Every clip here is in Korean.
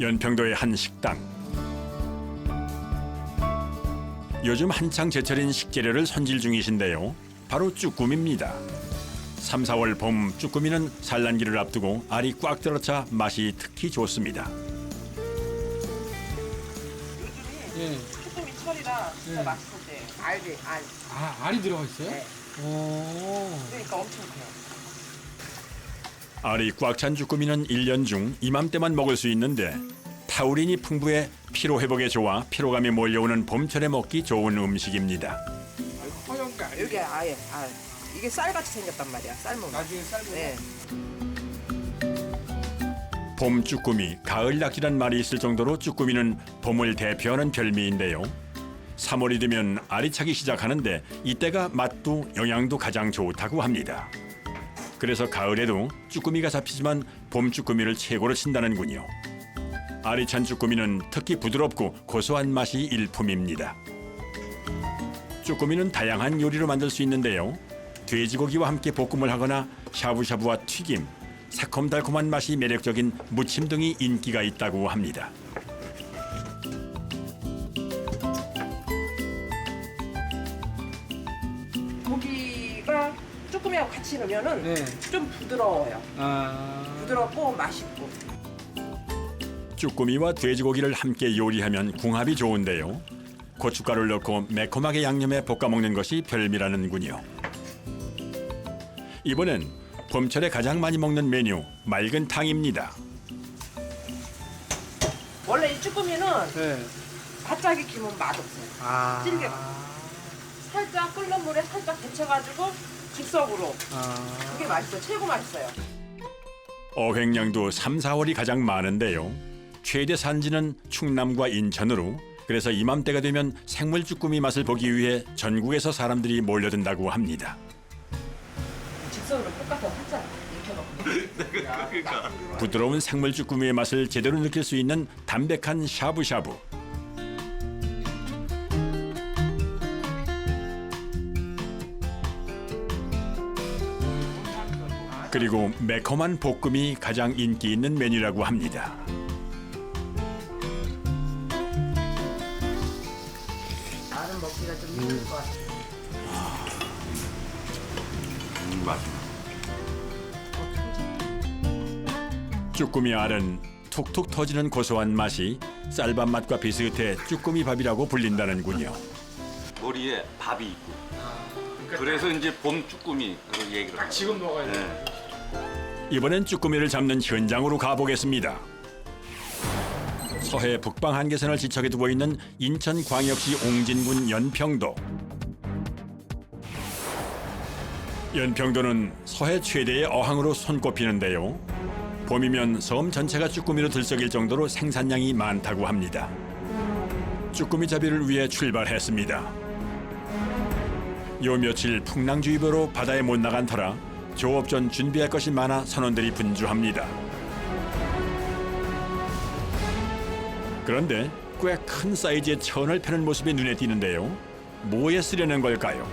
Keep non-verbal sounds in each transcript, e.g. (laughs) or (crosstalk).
연평도의 한 식당. 요즘 한창 제철인 식재료를 손질 중이신데요. 바로 쭈꾸미입니다. 3, 4월 봄 쭈꾸미는 산란기를 앞두고 알이 꽉 들어차 맛이 특히 좋습니다. 예. 쭈꾸미 철이라 진짜 네. 맛있을 때 알지 알 아, 알이 들어가 있어요? 네. 오. 그러니까 엄청 커요 알이 꽉찬 쭈꾸미는 일년중 이맘때만 먹을 수 있는데 타우린이 풍부해 피로 회복에 좋아 피로감이 몰려오는 봄철에 먹기 좋은 음식입니다. 허연 게 알이 여기 아예 알 이게 쌀같이 생겼단 말이야 삶으면 나중에 삶으면 네. 봄 쭈꾸미, 가을 낙지란 말이 있을 정도로 쭈꾸미는 봄을 대표하는 별미인데요. 3월이 되면 알이 차기 시작하는데 이때가 맛도 영양도 가장 좋다고 합니다. 그래서 가을에도 쭈꾸미가 잡히지만 봄 쭈꾸미를 최고로 친다는군요. 알이 찬 쭈꾸미는 특히 부드럽고 고소한 맛이 일품입니다. 쭈꾸미는 다양한 요리로 만들 수 있는데요. 돼지고기와 함께 볶음을 하거나 샤브샤브와 튀김, 새콤달콤한 맛이 매력적인 무침 등이 인기가 있다고 합니다. 고기가 쭈꾸미하고 같이 넣으면은 네. 좀 부드러워요 아. 부드럽고 맛있고 쭈꾸미와 돼지고기를 함께 요리하면 궁합이 좋은데요. 고춧가루를 넣고 매콤하게 양념해 볶아 먹는 것이 별미라는군요. 이번엔 봄철에 가장 많이 먹는 메뉴 맑은 탕입니다. 원래 이 쭈꾸미는 네. 바짝 익히면 맛없어요 아. 질겨. 살짝 끓는 물에 살짝 데쳐가지고 즉석으로 아. 그게 맛있어요 최고 맛있어요 어획량도 3, 4월이 가장 많은데요. 최대 산지는 충남과 인천으로 그래서 이맘때가 되면 생물 쭈꾸미 맛을 보기 위해 전국에서 사람들이 몰려든다고 합니다. 즉석으로 똑같아요 살짝 익혀놓고 (laughs) 부드러운 생물 쭈꾸미의 맛을 제대로 느낄 수 있는 담백한 샤브샤브. 그리고 매콤한 볶음이 가장 인기 있는 메뉴라고 합니다. 알은 먹기가 좀 힘들 것 같아요 쭈꾸미 알은 툭툭 터지는 고소한 맛이 쌀밥 맛과 비슷해 쭈꾸미 밥이라고 불린다는군요. 머리에 밥이 있고 그래서 이제 봄 쭈꾸미 그런 얘기를 지금 먹어야 돼. 네. 이번엔 쭈꾸미를 잡는 현장으로 가보겠습니다. 서해 북방 한계선을 지척에 두고 있는 인천광역시 옹진군 연평도. 연평도는 서해 최대의 어항으로 손꼽히는데요. 봄이면 섬 전체가 쭈꾸미로 들썩일 정도로 생산량이 많다고 합니다. 쭈꾸미 잡이를 위해 출발했습니다. 요 며칠 풍랑주의보로 바다에 못 나간 터라 조업 전 준비할 것이 많아 선원들이 분주합니다. 그런데 꽤 큰 사이즈의 천을 펴는 모습이 눈에 띄는데요. 뭐에 쓰려는 걸까요?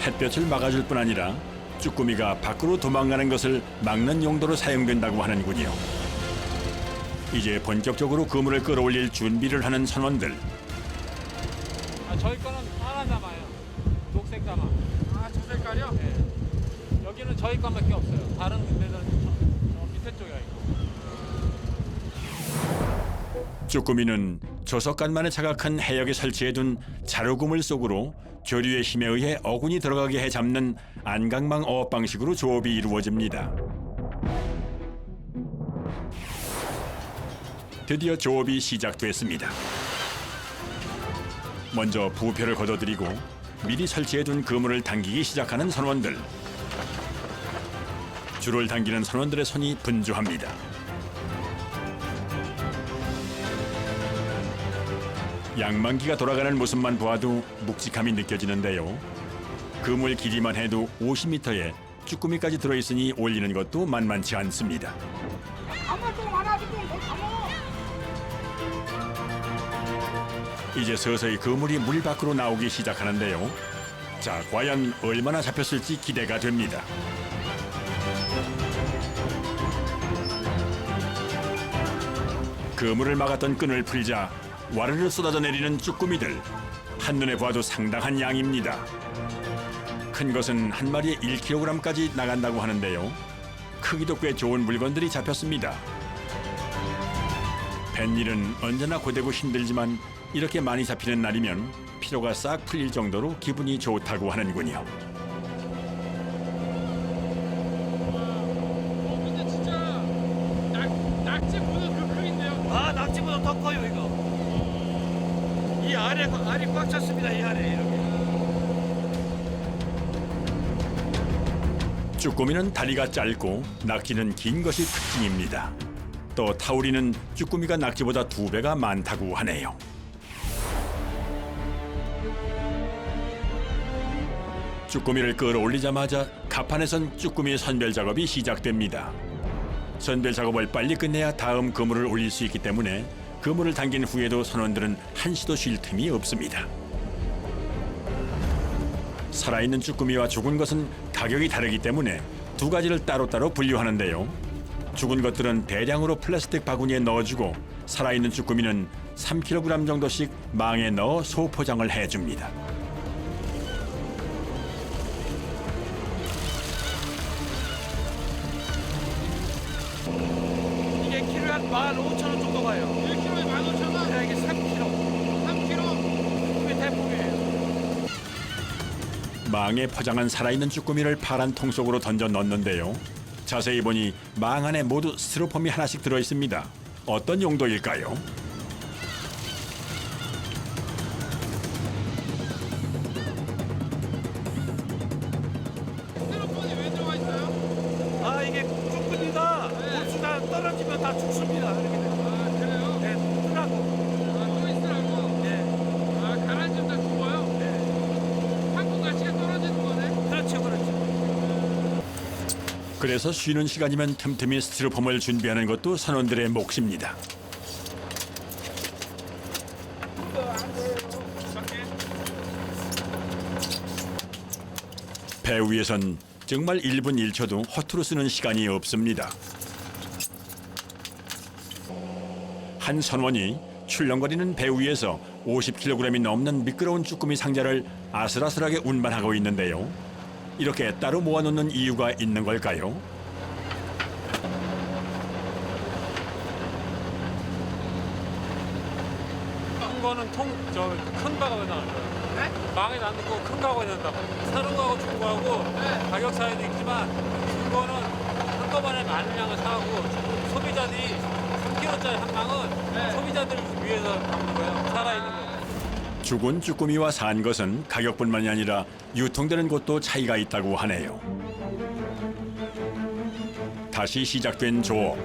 햇볕을 막아줄 뿐 아니라 쭈꾸미가 밖으로 도망가는 것을 막는 용도로 사용된다고 하는군요. 이제 본격적으로 그물을 끌어올릴 준비를 하는 선원들. 아, 저희 거는 하나 남아요. 녹색 자마. 아, 저 색깔이요? 네. 여기는 저희 거밖에 없어요. 다른 데는 저, 저 밑에 쪽에 있고. 쭈꾸미는 조석간만에 자각한 해역에 설치해둔 자루구물 속으로 조류의 힘에 의해 어군이 들어가게 해 잡는 안강망 어업 방식으로 조업이 이루어집니다. 드디어 조업이 시작됐습니다. 먼저 부표를 걷어들이고 미리 설치해둔 그물을 당기기 시작하는 선원들. 줄을 당기는 선원들의 손이 분주합니다. 양만기가 돌아가는 모습만 보아도 묵직함이 느껴지는데요. 그물 길이만 해도 50m에 쭈꾸미까지 들어있으니 올리는 것도 만만치 않습니다. 이제 서서히 그물이 물 밖으로 나오기 시작하는데요. 자, 과연 얼마나 잡혔을지 기대가 됩니다. 그물을 막았던 끈을 풀자 와르르 쏟아져 내리는 쭈꾸미들 한눈에 봐도 상당한 양입니다. 큰 것은 한 마리에 1kg까지 나간다고 하는데요. 크기도 꽤 좋은 물건들이 잡혔습니다. 뱃일은 언제나 고되고 힘들지만 이렇게 많이 잡히는 날이면 피로가 싹 풀릴 정도로 기분이 좋다고 하는군요. 어, 근데 진짜 낙, 낙지보다 그 크긴데요? 아 낙지보다 더 커요 이거 이 아래 알이 꽉 찼습니다 이 아래 이렇게 쭈꾸미는 다리가 짧고 낙지는 긴 것이 특징입니다. 또 타우리는 쭈꾸미가 낙지보다 두 배가 많다고 하네요. 쭈꾸미를 끌어올리자마자 가판에선 쭈꾸미 선별 작업이 시작됩니다. 선별 작업을 빨리 끝내야 다음 그물을 올릴 수 있기 때문에 그물을 당긴 후에도 선원들은 한시도 쉴 틈이 없습니다. 살아있는 쭈꾸미와 죽은 것은 가격이 다르기 때문에 두 가지를 따로따로 분류하는데요. 죽은 것들은 대량으로 플라스틱 바구니에 넣어주고 살아있는 쭈꾸미는 3kg 정도씩 망에 넣어 소포장을 해줍니다. 이게 키로에 한 15,000원 정도 가요 1kg에 15,000원? 네, 이게 3kg 3kg? 이게 대폭이에요 망에 포장한 살아있는 쭈꾸미를 파란 통 속으로 던져 넣는데요. 자세히 보니 망 안에 모두 스티로폼이 하나씩 들어 있습니다. 어떤 용도일까요? 그래서 쉬는 시간이면 틈틈이 스티로폼을 준비하는 것도 선원들의 몫입니다. 배 위에선 정말 1분 1초도 허투루 쓰는 시간이 없습니다. 한 선원이 출렁거리는 배 위에서 50kg이 넘는 미끄러운 쭈꾸미 상자를 아슬아슬하게 운반하고 있는데요. 이렇게 따로 모아놓는 이유가 있는 걸까요? 큰 거는 통, 저, 큰 가구에 거예요. 망에 놔두고 큰 가구에 넣는다고. 사는 거하고 죽은 거하고 가격 차이도 있지만, 큰 거는 한꺼번에 많은 양을 사고, 소비자들이 3kg짜리 한 망은 소비자들을 위해서 담는 거예요. 살아있는 거. 죽은 쭈꾸미와 산 것은 가격뿐만이 아니라 유통되는 곳도 차이가 있다고 하네요. 다시 시작된 조업.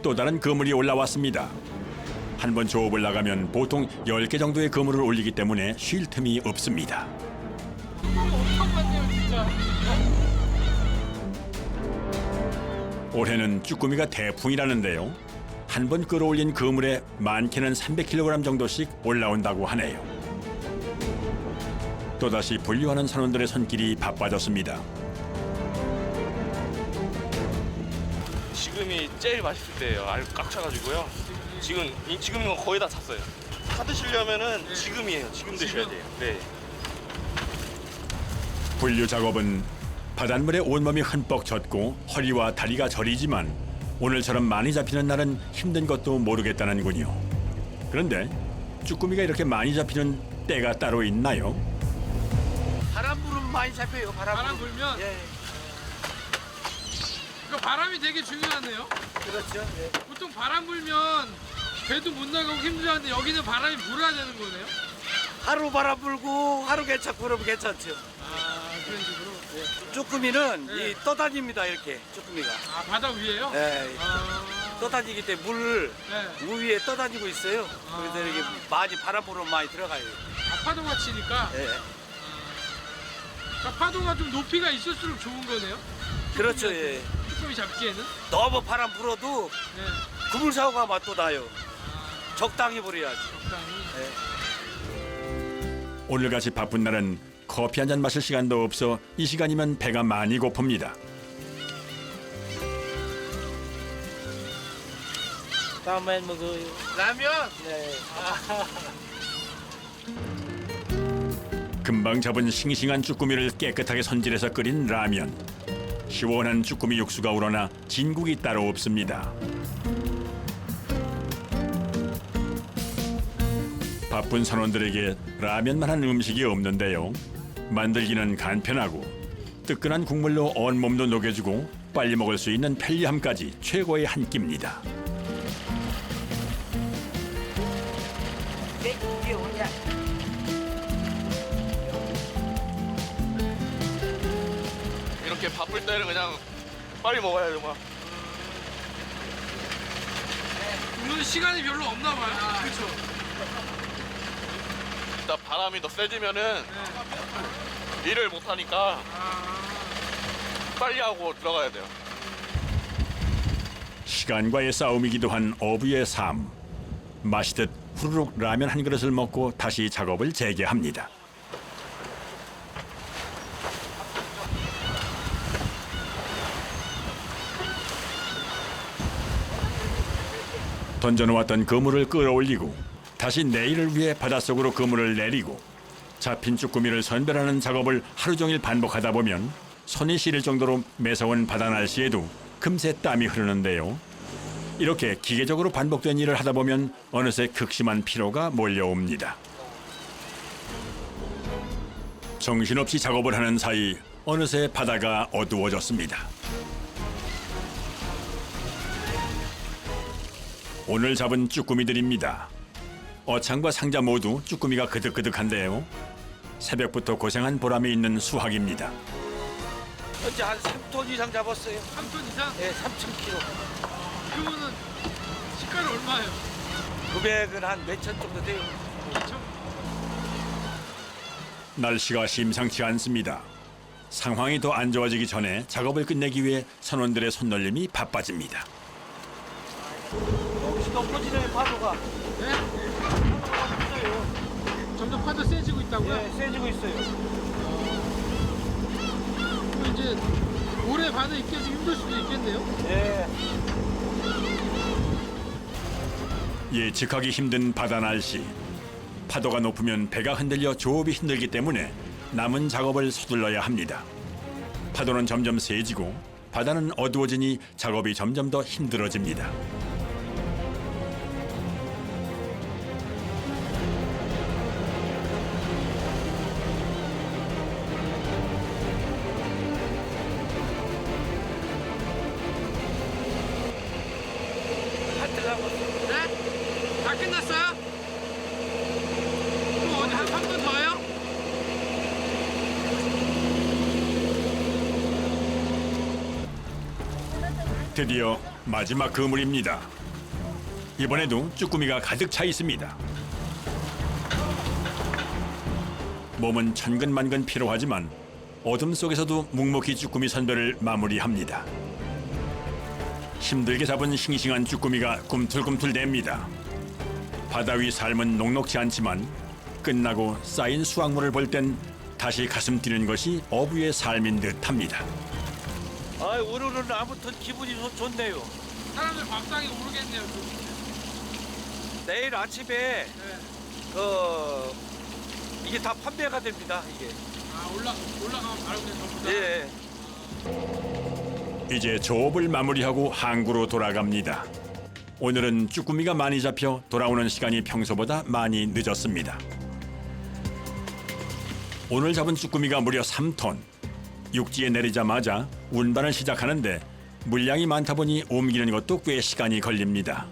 또 다른 그물이 올라왔습니다. 한 번 조업을 나가면 보통 10개 정도의 그물을 올리기 때문에 쉴 틈이 없습니다. 올해는 쭈꾸미가 대풍이라는데요. 한 번 끌어올린 그물에 많게는 300kg 정도씩 올라온다고 하네요. 또다시 분류하는 선원들의 손길이 바빠졌습니다. 지금이 제일 맛있을 때예요. 알 꽉 차가지고요. 지금 이- 지금은 거의 다 찼어요. 사 드시려면은 지금이에요. 지금 드셔야 돼요. 네. 분류 작업은 바닷물에 온몸이 흠뻑 젖고 허리와 다리가 저리지만 오늘처럼 많이 잡히는 날은 힘든 것도 모르겠다는군요. 그런데 쭈꾸미가 이렇게 많이 잡히는 때가 따로 있나요? 바람 불으면 많이 잡혀요 바람, 바람 불 불면? 예 그 바람이 되게 중요하네요. 그렇죠 예. 보통 바람 불면 배도 못 나가고 힘들어하는데 여기는 바람이 불어야 되는 거네요? 하루 바람 불고 하루 괜찮고 그러면 괜찮죠 아, 그런 식으로? 쭈꾸미는 네. 이 떠다닙니다 이렇게 쭈꾸미가 아, 바다 위에요? 예. 아, 떠다니기 때문에 물 네. 물 위에 떠다니고 있어요. 아. 그래서 이렇게 많이 바람 불으면 많이 들어가요. 아, 파도가 치니까? 예. 그러니까 파도가 좀 높이가 있을수록 좋은 거네요. 그렇죠, 예. 쭈꾸미 잡기에는. 너무 바람 불어도 네. 그물 사고가 맛도 나요. 적당히 불어야지. 적당히. 오늘같이 바쁜 날은 커피 한 잔 마실 시간도 없어 이 시간이면 배가 많이 고픕니다. 다음엔 먹어요. 라면. 네. (laughs) 금방 잡은 싱싱한 쭈꾸미를 깨끗하게 손질해서 끓인 라면. 시원한 쭈꾸미 육수가 우러나 진국이 따로 없습니다. 바쁜 선원들에게 라면만 한 음식이 없는데요. 만들기는 간편하고 뜨끈한 국물로 온몸도 녹여주고 빨리 먹을 수 있는 편리함까지 최고의 한 끼입니다. 이렇게 바쁠 때는 그냥 빨리 먹어야죠 막. 오늘 시간이 별로 없나 봐요. 그렇죠. 일단 바람이 더 세지면은 일을 못 하니까 빨리 하고 들어가야 돼요. 시간과의 싸움이기도 한 어부의 삶. 마시듯 후루룩 라면 한 그릇을 먹고 다시 작업을 재개합니다. 던져놓았던 그물을 끌어올리고 다시 내일을 위해 바닷속으로 그물을 내리고 잡힌 쭈꾸미를 선별하는 작업을 하루 종일 반복하다 보면 손이 시릴 정도로 매서운 바다 날씨에도 금세 땀이 흐르는데요. 이렇게 기계적으로 반복된 일을 하다 보면 어느새 극심한 피로가 몰려옵니다. 정신없이 작업을 하는 사이 어느새 바다가 어두워졌습니다. 오늘 잡은 쭈꾸미들입니다. 어창과 상자 모두 쭈꾸미가 그득그득한데요. 새벽부터 고생한 보람이 있는 수확입니다. 현재 한 3톤 이상 잡았어요. 3톤 이상? 예, 3,000kg. 그러면은 시가는 얼마예요? 금액은 한 몇천 정도 돼요. 2천? 날씨가 심상치 않습니다. 상황이 더 안 좋아지기 전에 작업을 끝내기 위해 선원들의 손놀림이 바빠집니다. 혹시 높아지네, 파도가. 네? 점점 파도 세지고 있다고요? 예, 세지고 있어요. 그럼 이제 올해 반에 있기 좀 힘들 수도 있겠네요. 예. 예측하기 힘든 바다 날씨. 파도가 높으면 배가 흔들려 조업이 힘들기 때문에 남은 작업을 서둘러야 합니다. 파도는 점점 세지고 바다는 어두워지니 작업이 점점 더 힘들어집니다. 네? 다 끝났어요? 그럼 어디 한번 더요? 드디어 마지막 그물입니다. 이번에도 쭈꾸미가 가득 차 있습니다. 몸은 천근만근 피로하지만 어둠 속에서도 묵묵히 쭈꾸미 선별을 마무리합니다. 힘들게 잡은 싱싱한 쭈꾸미가 꿈틀꿈틀댑니다. 바다 위 삶은 녹록지 않지만 끝나고 쌓인 수확물을 볼 땐 다시 가슴 뛰는 것이 어부의 삶인 듯합니다. 아, 오늘은 아무튼 기분이 좋- 좋네요. 사람들 밥상이 오르겠네요. 좀. 내일 아침에 네. 그 이게 다 판매가 됩니다. 이게. 아 올라 올라가면 바로 그냥 전부 다. 예. 이제 조업을 마무리하고 항구로 돌아갑니다. 오늘은 쭈꾸미가 많이 잡혀 돌아오는 시간이 평소보다 많이 늦었습니다. 오늘 잡은 쭈꾸미가 무려 3톤. 육지에 내리자마자 운반을 시작하는데 물량이 많다 보니 옮기는 것도 꽤 시간이 걸립니다.